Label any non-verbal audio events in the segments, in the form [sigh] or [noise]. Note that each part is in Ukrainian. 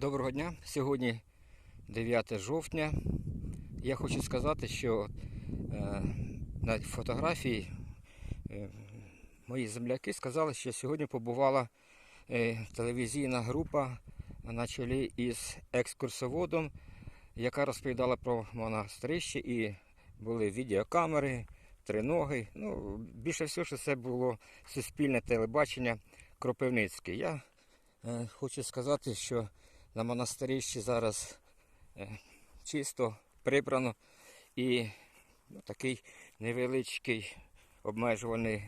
Доброго дня. Сьогодні 9 жовтня. Я хочу сказати, що е, на фотографії е, мої земляки сказали, що сьогодні побувала е, телевізійна група на чолі із екскурсоводом, яка розповідала про монастирище і були відеокамери, триноги. Ну, більше всього, що це було суспільне телебачення Кропивницьке. Я е, хочу сказати, що на монастирищі зараз е, чисто прибрано і ну, такий невеличкий обмежувальний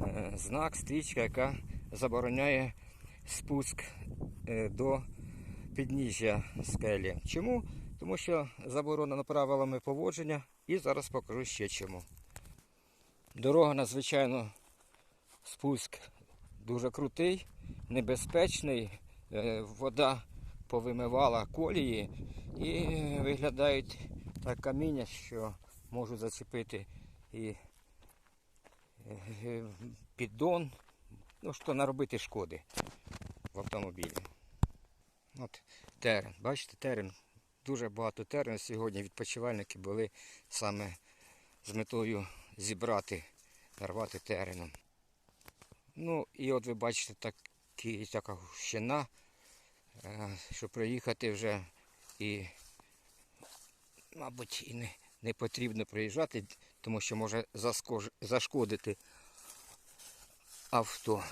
е, знак, стрічка, яка забороняє спуск е, до підніжжя скелі. Чому? Тому що заборонено правилами поводження і зараз покажу ще чому. Дорога надзвичайно спуск дуже крутий, небезпечний. Вода повимивала колії і виглядають так каміння, що можуть зачепити і е, піддон, ну що наробити шкоди в автомобілі. От терен. Бачите, терен. Дуже багато терен. Сьогодні відпочивальники були саме з метою зібрати, нарвати тереном. Ну і от ви бачите такі, така гущина, що проїхати вже і, мабуть, і не, не потрібно проїжджати, тому що може заскож- зашкодити авто.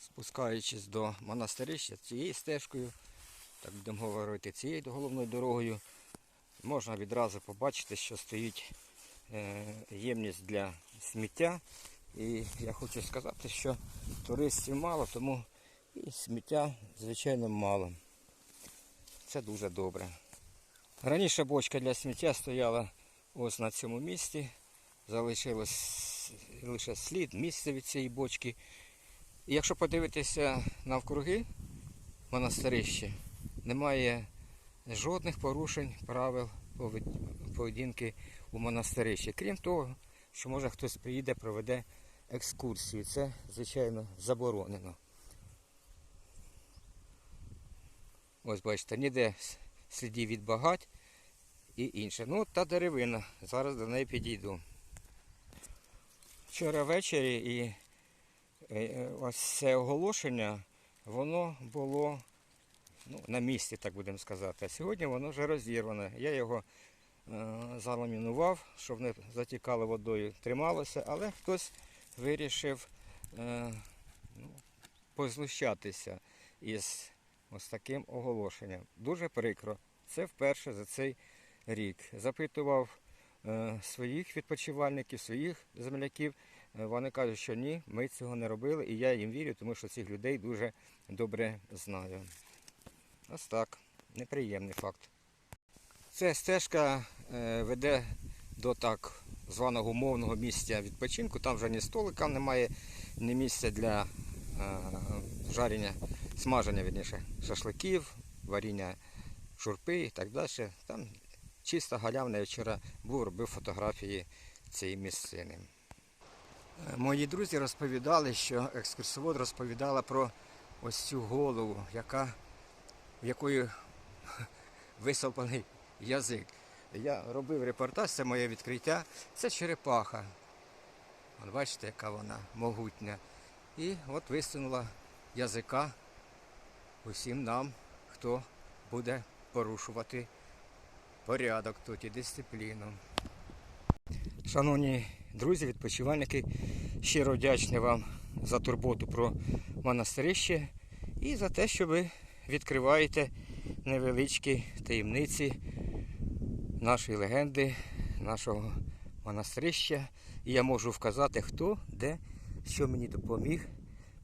Спускаючись до монастирища цією стежкою, так будемо говорити, цією головною дорогою, можна відразу побачити, що стоїть е, ємність для сміття. І я хочу сказати, що туристів мало, тому і сміття, звичайно, мало. Це дуже добре. Раніше бочка для сміття стояла ось на цьому місці. Залишилось лише слід місце від цієї бочки. І якщо подивитися навкруги монастирище, немає жодних порушень правил поведінки у монастирищі. Крім того, що може хтось приїде, проведе екскурсію. Це, звичайно, заборонено. Ось бачите, ніде слідів від багать і інше. Ну, та деревина. Зараз до неї підійду. Вчора ввечері і е, ось це оголошення, воно було ну, на місці, так будемо сказати. А сьогодні воно вже розірване. Я його е, заламінував, щоб не затікало водою, трималося, але хтось вирішив е, ну, позлущатися із ось таким оголошенням. Дуже прикро. Це вперше за цей рік. Запитував е, своїх відпочивальників, своїх земляків. Е, Вони кажуть, що ні, ми цього не робили, і я їм вірю, тому що цих людей дуже добре знаю. Ось так, неприємний факт. Ця стежка е, веде до так званого умовного місця відпочинку. Там вже ні столика немає, ні місця для е, жарення, смаження верніше, шашликів, варіння шурпи і так далі. Там чисто галявна. Я вчора був, робив фотографії цієї місцини. Е, Мої друзі розповідали, що екскурсовод розповідала про ось цю голову, яка, в якої [laughs] висопаний язик. Я робив репортаж, це моє відкриття. Це черепаха. От бачите, яка вона могутня. І от висунула язика усім нам, хто буде порушувати порядок тут і дисципліну. Шановні друзі, відпочивальники, щиро вдячний вам за турботу про монастирище і за те, що ви відкриваєте невеличкі таємниці нашої легенди, нашого монастирища. І я можу вказати, хто, де, що мені допоміг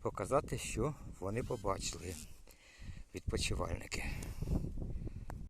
показати, що вони побачили, відпочивальники.